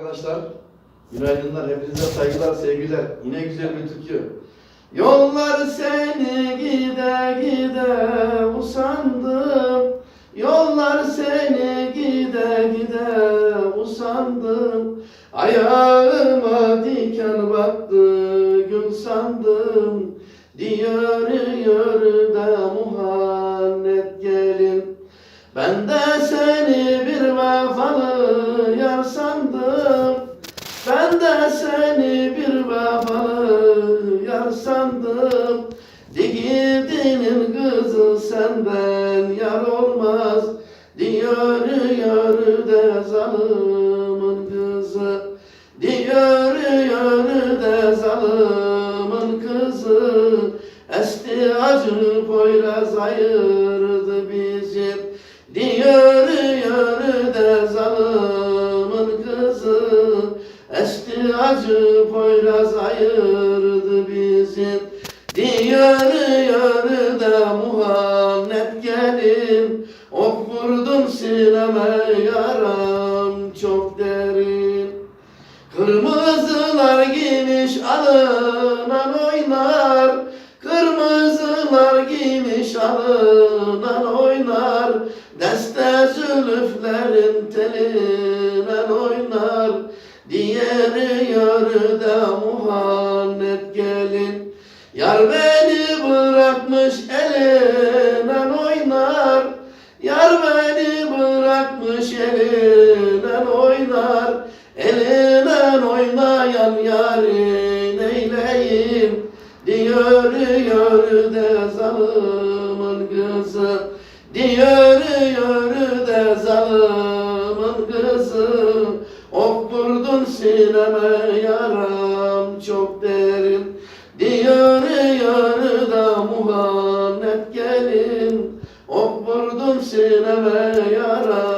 arkadaşlar. Günaydınlar. Hepinize saygılar, sevgiler. Yine güzel bir türkü. Yollar seni gide gide usandım. Yollar seni gide gide usandım. Ayağıma diken battı gül sandım. Diyor diyor da muhannet gelin. Ben de seni bir vefalı yar. De seni bir vefalı yar sandım. Digidinin kızı senden yar olmaz. Diyor diyor de zalımın kızı. Diyor diyor de zalımın kızı. Esti acı poyraz ayırdı bizi. Diyor diyor de zalımın. Esti acı poyraz ayırdı bizi. Diyor diyor da Muhammed gelin. Ok vurdum sineme yaram çok derin. Kırmızılar giymiş alınan oynar Kırmızılar giymiş alınan oynar Deste zülüflerin telinen oynar Diğeri yörde muhannet gelin. Yar beni bırakmış elinden oynar. Yar beni bırakmış elinden oynar. Elinden oynayan yarın eyleyim Diyor diyor de zalımın kızı. Diyor diyor de zalımın kızı sineme yaram çok derin. Diyor diyor da Muhammed gelin. Ok vurdun sineme yaram